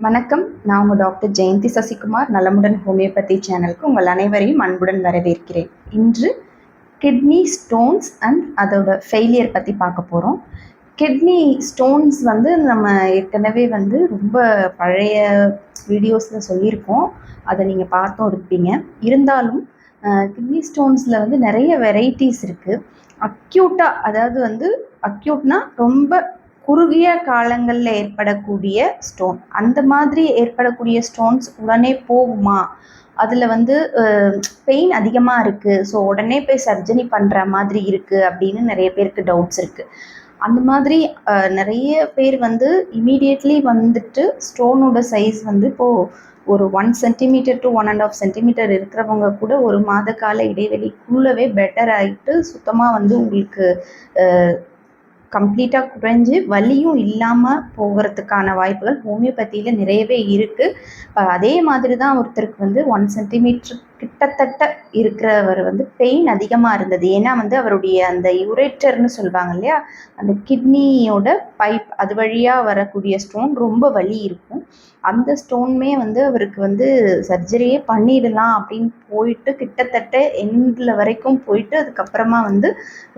வணக்கம். நான் உங்கள் டாக்டர் ஜெயந்தி சசிகுமார். நலமுடன் ஹோமியோபதி சேனலுக்கு உங்கள் அனைவரையும் அன்புடன் வரவேற்கிறேன். இன்று கிட்னி ஸ்டோன்ஸ் அண்ட் அதோட ஃபெயிலியர் பற்றி பார்க்க போகிறோம் கிட்னி ஸ்டோன்ஸ் வந்து நம்ம ஏற்கனவே வந்து ரொம்ப பழைய வீடியோஸில் சொல்லியிருக்கோம். அதை நீங்கள் பார்த்தும் இருப்பீங்க. இருந்தாலும் கிட்னி ஸ்டோன்ஸில் வந்து நிறைய வெரைட்டிஸ் இருக்குது அக்யூட்டாக அதாவது வந்து அக்யூட்னா ரொம்ப குறுகிய காலங்களில் ஏற்படக்கூடிய ஸ்டோன் அந்த மாதிரி ஏற்படக்கூடிய ஸ்டோன்ஸ் உடனே போகுமா? அதில் வந்து பெயின் அதிகமாக இருக்குது ஸோ உடனே போய் சர்ஜரி பண்ணுற மாதிரி இருக்குது அப்படின்னு நிறைய பேருக்கு டவுட்ஸ் இருக்குது அந்த மாதிரி நிறைய பேர் வந்து இமீடியட்லி வந்துட்டு ஸ்டோனோட சைஸ் வந்து இப்போது ஒரு one centimetre to one and half centimetre இருக்கிறவங்க கூட ஒரு மாத கால இடைவெளிக்குள்ளவே பெட்டர் ஆகிட்டு சுத்தமாக வந்து உங்களுக்கு கம்ப்ளீட்டாக குறைஞ்சு வலியும் இல்லாமல் போகிறதுக்கான வாய்ப்புகள் ஹோமியோபதியில் நிறையவே இருக்குது அதே மாதிரி தான் ஒருத்தருக்கு வந்து ஒன் சென்டிமீட்டர் கிட்டத்தட்ட இருக்கிறவர் வந்து பெயின் அதிகமாக இருந்தது. ஏன்னா வந்து அவருடைய அந்த யுரேட்டர்னு சொல்லுவாங்க இல்லையா? அந்த கிட்னியோட பைப் அது வழியாக வரக்கூடிய ஸ்டோன் ரொம்ப வலி இருக்கும். அந்த ஸ்டோனுமே வந்து அவருக்கு வந்து சர்ஜரியே பண்ணிடலாம் அப்படின்னு போயிட்டு கிட்டத்தட்ட எண்டில் வரைக்கும் போயிட்டு அதுக்கப்புறமா வந்து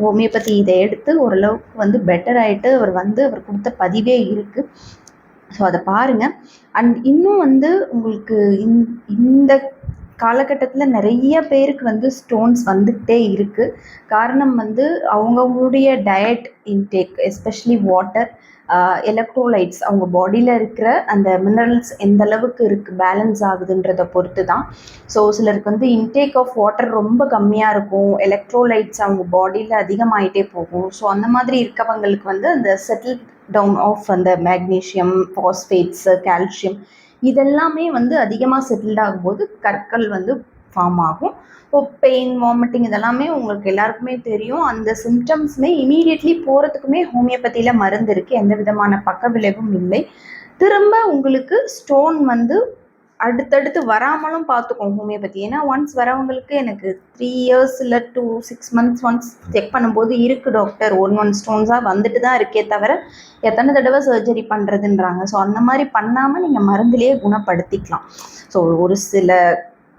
ஹோமியோபதி இதை எடுத்து ஓரளவுக்கு வந்து பெட்டர் ஆகிட்டு அவர் வந்து அவர் கொடுத்த பதிவே இருக்குது ஸோ அதை பாருங்கள் அண்ட் இன்னும் வந்து உங்களுக்கு இந் இந்த காலகட்டத்தில் நிறைய பேருக்கு வந்து ஸ்டோன்ஸ் வந்துக்கிட்டே இருக்குது காரணம் வந்து அவங்கவுங்களுடைய diet intake especially water electrolytes அவங்க பாடியில் இருக்கிற அந்த மினரல்ஸ் எந்த அளவுக்கு இருக்குது பேலன்ஸ் ஆகுதுன்றதை பொறுத்து தான் ஸோ சிலருக்கு வந்து இன்டேக் ஆஃப் வாட்டர் ரொம்ப கம்மியாக இருக்கும். எலக்ட்ரோலைட்ஸ் அவங்க பாடியில் அதிகமாகிட்டே போகும். ஸோ அந்த மாதிரி இருக்கவங்களுக்கு வந்து அந்த செட்டில் டவுன் ஆஃப் அந்த மேக்னீஷியம் பாஸ்பேட்ஸு கால்சியம் இதெல்லாமே வந்து அதிகமாக செட்டில்ட் ஆகும்போது கற்கள் வந்து ஃபார்ம் ஆகும். இப்போ பெயின் வாமிட்டிங் இதெல்லாமே உங்களுக்கு எல்லாருக்குமே தெரியும். அந்த சிம்டம்ஸுமே இமீடியட்லி போகிறதுக்குமே ஹோமியோபதியில் மருந்து இருக்குது எந்த விதமான பக்க விளைவும் இல்லை. திரும்ப உங்களுக்கு ஸ்டோன் வந்து அடுத்தடுத்து வராமலும் பார்த்துக்கோம் ஹோமியோபதி. ஏன்னா ஒன்ஸ் வரவங்களுக்கு எனக்கு த்ரீ இயர்ஸ் இல்லை two six months once check பண்ணும்போது இருக்குது டாக்டர் ஒன் ஒன் ஸ்டோன்ஸாக வந்துட்டு தான் இருக்கே தவிர எத்தனை தடவை சர்ஜரி பண்ணுறதுன்றாங்க ஸோ அந்த மாதிரி பண்ணாமல் நீங்கள் மருந்துலேயே குணப்படுத்திக்கலாம். ஸோ ஒரு சில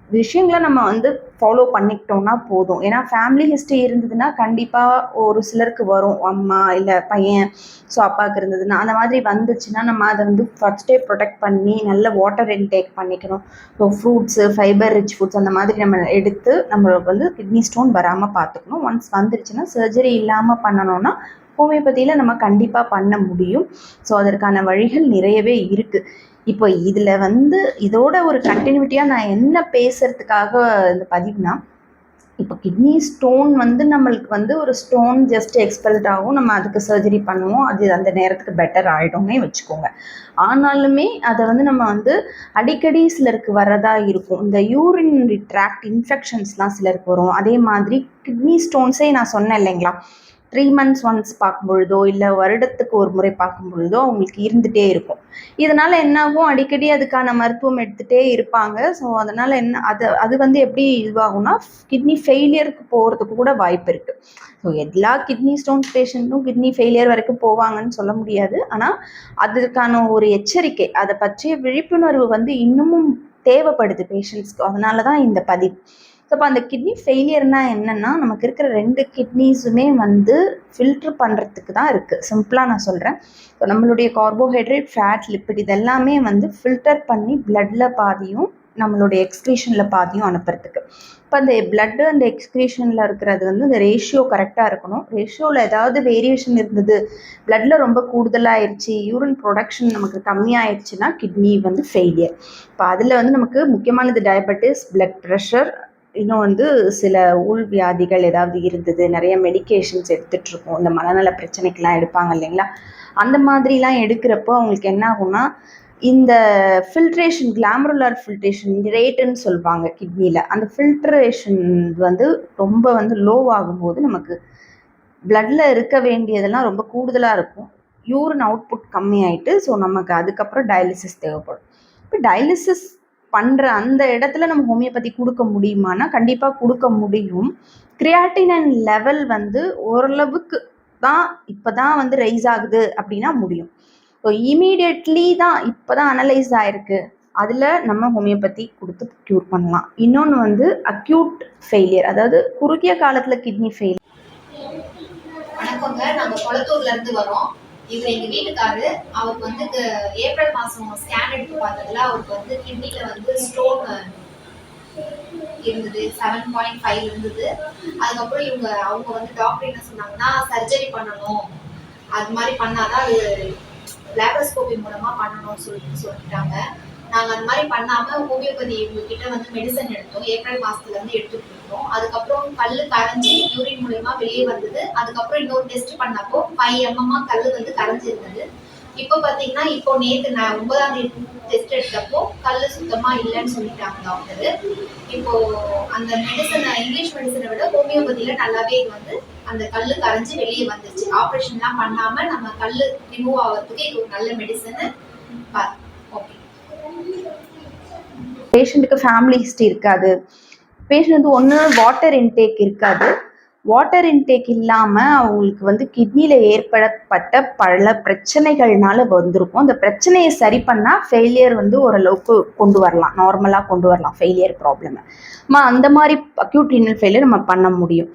விஷயங்களை நம்ம வந்து ஃபாலோ பண்ணிக்கிட்டோம்னா போதும். ஏன்னா ஃபேமிலி ஹிஸ்ட்ரி இருந்ததுன்னா கண்டிப்பாக ஒரு சிலருக்கு வரும். அம்மா இல்லை பையன் ஸோ அப்பாவுக்கு இருந்ததுன்னா அந்த மாதிரி வந்துச்சுன்னா நம்ம அதை வந்து ஃபஸ்ட்டே ப்ரொடெக்ட் பண்ணி நல்ல வாட்டர் இன்டேக் பண்ணிக்கணும். So fruits fibre rich foods அந்த மாதிரி நம்ம எடுத்து நம்மளுக்கு வந்து கிட்னி ஸ்டோன் வராமல் பார்த்துக்கணும். ஒன்ஸ் வந்துருச்சுன்னா சர்ஜரி இல்லாமல் பண்ணணும்னா ஹோமியோபதியில் நம்ம கண்டிப்பாக பண்ண முடியும். ஸோ அதற்கான வழிகள் நிறையவே இருக்குது இப்போ இதில் வந்து இதோட ஒரு கண்டினியூட்டியாக நான் என்ன பேசுறதுக்காக இந்த பதிவுனா இப்போ கிட்னி ஸ்டோன் வந்து நம்மளுக்கு வந்து ஒரு ஸ்டோன் ஜஸ்ட் எக்ஸ்பெல்ட் ஆகும். நம்ம அதுக்கு சர்ஜரி பண்ணுவோம். அது அந்த நேரத்துக்கு பெட்டர் ஆகிடும்னே வச்சுக்கோங்க. ஆனாலுமே அதை வந்து நம்ம வந்து அடிக்கடி சிலருக்கு வரதா இருக்கும். இந்த யூரின் ட்ராக்ட் இன்ஃபெக்ஷன்ஸ்லாம் சிலருக்கு வரும். அதே மாதிரி கிட்னி ஸ்டோன்ஸே நான் சொன்னேன் இல்லைங்களா? த்ரீ மந்த்ஸ் ஒன்ஸ் பார்க்கும் பொழுதோ இல்லை வருடத்துக்கு ஒரு முறை பார்க்கும் பொழுதோ அவங்களுக்கு இருந்துகிட்டே இருக்கும். இதனால் என்னாகும்? அடிக்கடி அதுக்கான மருத்துவம் எடுத்துகிட்டே இருப்பாங்க. ஸோ அதனால் என்ன அது அது வந்து எப்படி இதுவாகும்னா கிட்னி ஃபெயிலியருக்கு போகிறதுக்கு கூட வாய்ப்பு இருக்குது ஸோ எல்லா கிட்னி ஸ்டோன்ஸ் பேஷண்ட்டும் கிட்னி ஃபெயிலியர் வரைக்கும் போவாங்கன்னு சொல்ல முடியாது. ஆனால் அதற்கான ஒரு எச்சரிக்கை அதை பற்றிய விழிப்புணர்வு வந்து இன்னமும் தேவைப்படுது பேஷண்ட்ஸ்க்கு அதனால தான் இந்த பதிவு. ஸோ அப்போ அந்த கிட்னி ஃபெயிலியர்னா என்னென்னா நமக்கு இருக்கிற ரெண்டு கிட்னிஸுமே வந்து ஃபில்ட்ரு பண்ணுறதுக்கு தான் இருக்குது சிம்பிளாக நான் சொல்கிறேன் ஸோ நம்மளுடைய கார்போஹைட்ரேட் ஃபேட் லிப்பிட் இதெல்லாமே வந்து ஃபில்டர் பண்ணி பிளட்டில் பாதியும் நம்மளுடைய எக்ஸ்க்ரீஷனில் பாதியும் அனுப்புறதுக்கு. இப்போ அந்த பிளட்டு அந்த எக்ஸ்க்ரீஷனில் இருக்கிறது வந்து இந்த ரேஷியோ கரெக்டாக இருக்கணும். ரேஷியோவில் ஏதாவது வேரியேஷன் இருந்தது பிளட்டில் ரொம்ப கூடுதலாகிடுச்சு யூரின் ப்ரொடக்ஷன் நமக்கு கம்மியாயிடுச்சுன்னா கிட்னி வந்து ஃபெயிலியர் இப்போ அதில் வந்து நமக்கு முக்கியமானது டயபெட்டிஸ் பிளட் ப்ரெஷர் இன்னும் வந்து சில உள் வியாதிகள் ஏதாவது இருந்தது நிறைய மெடிகேஷன்ஸ் எடுத்துகிட்ருக்கோம் இந்த மனநல பிரச்சனைக்கெலாம் எடுப்பாங்க இல்லைங்களா? அந்த மாதிரிலாம் எடுக்கிறப்போ அவங்களுக்கு என்ன ஆகும்னா இந்த ஃபில்ட்ரேஷன் கிளாமருலர் ஃபில்ட்ரேஷன் ரேட்டுன்னு சொல்லுவாங்க கிட்னியில் அந்த ஃபில்ட்ரேஷன் வந்து ரொம்ப வந்து லோ ஆகும்போது நமக்கு பிளட்டில் இருக்க வேண்டியதெல்லாம் ரொம்ப கூடுதலாக இருக்கும். யூரின் அவுட்புட் கம்மியாயிட்டு ஸோ நமக்கு அதுக்கப்புறம் டயாலிசிஸ் தேவைப்படும். இப்போ டயாலிசிஸ் பண்ணுற அந்த இடத்துல நம்ம ஹோமியோபதி கொடுக்க முடியுமானா கண்டிப்பாக கொடுக்க முடியும். கிரியாட்டினன் லெவல் வந்து ஓரளவுக்கு தான் இப்போ தான் வந்து ரைஸ் ஆகுது அப்படின்னா முடியும். ஸோ இமீடியட்லி தான் இப்போ தான் அனலைஸ் ஆயிருக்கு. அதில் நம்ம ஹோமியோபதி கொடுத்து க்யூர் பண்ணலாம். இன்னொன்று வந்து அக்யூட் ஃபெயிலியர் அதாவது குறுகிய காலத்தில் கிட்னி ஃபெயில் வணக்கங்க. நாங்க கொளத்தூர்ல இருந்து வரோம். இதுல எங்க வீட்டுக்காரு அவருக்கு வந்து ஏப்ரல் மாசம் ஸ்கேன் எடுத்து பார்த்ததுல அவருக்கு வந்து கிட்னில வந்து ஸ்டோன் இருந்தது. செவன் பாயிண்ட் ஃபைவ் இருந்தது. அதுக்கப்புறம் இவங்க அவங்க வந்து டாக்டர் என்ன சொன்னாங்கன்னா சர்ஜரி பண்ணணும். அது மாதிரி பண்ணாதான் அது லேப்ரோஸ்கோபி மூலமா பண்ணணும்னு சொல்லிட்டு சொல்லிட்டாங்க. நாங்க அந்த மாதிரி பண்ணாம ஹோமியோபதி கிட்ட வந்து மெடிசன் எடுத்தோம். ஏப்ரல் மாசத்துல இருந்து எடுத்துட்டு இருக்கோம். அதுக்கப்புறம் கல்லு கரைஞ்சி யூரின் மூலயமா வெளியே வந்தது. அதுக்கப்புறம் இன்னொரு டெஸ்ட் பண்ணப்போ ஃபைவ் எம்எம்மா கல்லு வந்து கரைஞ்சி இருந்தது இப்போ பாத்தீங்கன்னா இப்போ நேத்து நான் ஒன்பதாம் தேதி டெஸ்ட் எடுத்தப்போ கல்லு சுத்தமா இல்லைன்னு சொல்லிட்டாங்க டாக்டர் இப்போ அந்த மெடிசனை இங்கிலீஷ் மெடிசனை விட ஹோமியோபதியில நல்லாவே இது வந்து அந்த கல் கரைஞ்சி வெளியே வந்துருச்சு ஆப்ரேஷன்லாம் பண்ணாம நம்ம கல் ரிமூவ் ஆகிறதுக்கு இது ஒரு நல்ல மெடிசன் பார்த்து பேஷண்ட்டுக்கு ஃபேமிலி ஹிஸ்ட்ரி இருக்காது. பேஷண்ட் வந்து ஒன்று வாட்டர் இன்டேக் இருக்காது. வாட்டர் இன்டேக் இல்லாமல் அவங்களுக்கு வந்து கிட்னியில் ஏற்படப்பட்ட பல பிரச்சனைகள்னால வந்திருக்கும். அந்த பிரச்சனையை சரி பண்ணால் ஃபெயிலியர் வந்து ஓரளவுக்கு கொண்டு வரலாம். நார்மலாக கொண்டு வரலாம் ஃபெயிலியர் ப்ராப்ளமை அந்த மாதிரி அக்யூட் ரீனல் ஃபெயிலியர் நம்ம பண்ண முடியும்.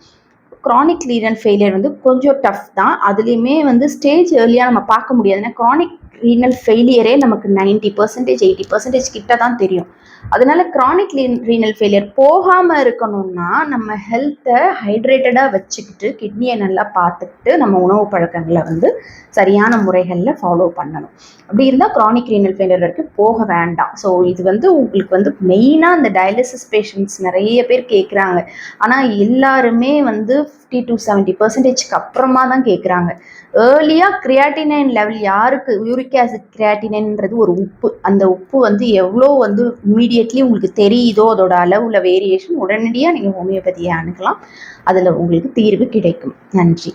க்ரானிக் ரீனல் ஃபெயிலியர் வந்து கொஞ்சம் டஃப் தான். அதுலேயுமே வந்து ஸ்டேஜ் ஏர்லியாக நம்ம பார்க்க முடியாது. ஏன்னா க்ரானிக் ரீனல் ஃபெயிலியரே நமக்கு நைன்ட்டி பர்சன்டேஜ் எயிட்டி பர்சன்டேஜ் கிட்ட தான் தெரியும். அதனால க்ரானிக் ரீனல் ஃபெயிலியர் போகாமல் இருக்கணும்னா நம்ம ஹெல்த்தை ஹைட்ரேட்டடாக வச்சுக்கிட்டு கிட்னியை நல்லா பார்த்துக்கிட்டு நம்ம உணவு பழக்கங்களை வந்து சரியான முறைகளில் ஃபாலோ பண்ணணும். அப்படி இருந்தால் க்ரானிக் ரீனல் ஃபெயிலியர் வரைக்கும் போக வேண்டாம். ஸோ இது வந்து உங்களுக்கு வந்து மெயினாக இந்த டயாலிசிஸ் பேஷண்ட்ஸ் நிறைய பேர் கேட்குறாங்க ஆனால் எல்லாருமே வந்து ஃபிஃப்டி டு செவன்ட்டி பர்சன்டேஜ்க்கு அப்புறமா தான் கேட்குறாங்க ஏர்லியாக கிரியாட்டினைன் லெவல் யாருக்கு? யூரிக் ஆசிட் கிரியாட்டினைன்றது ஒரு உப்பு. அந்த உப்பு வந்து எவ்வளோ வந்து இம்மீடியட்லி உங்களுக்கு தெரியுதோ அதோட அளவில் வேரியேஷன் உடனடியாக நீங்கள் ஹோமியோபதியை அணுகலாம். அதில் உங்களுக்கு தீர்வு கிடைக்கும். நன்றி.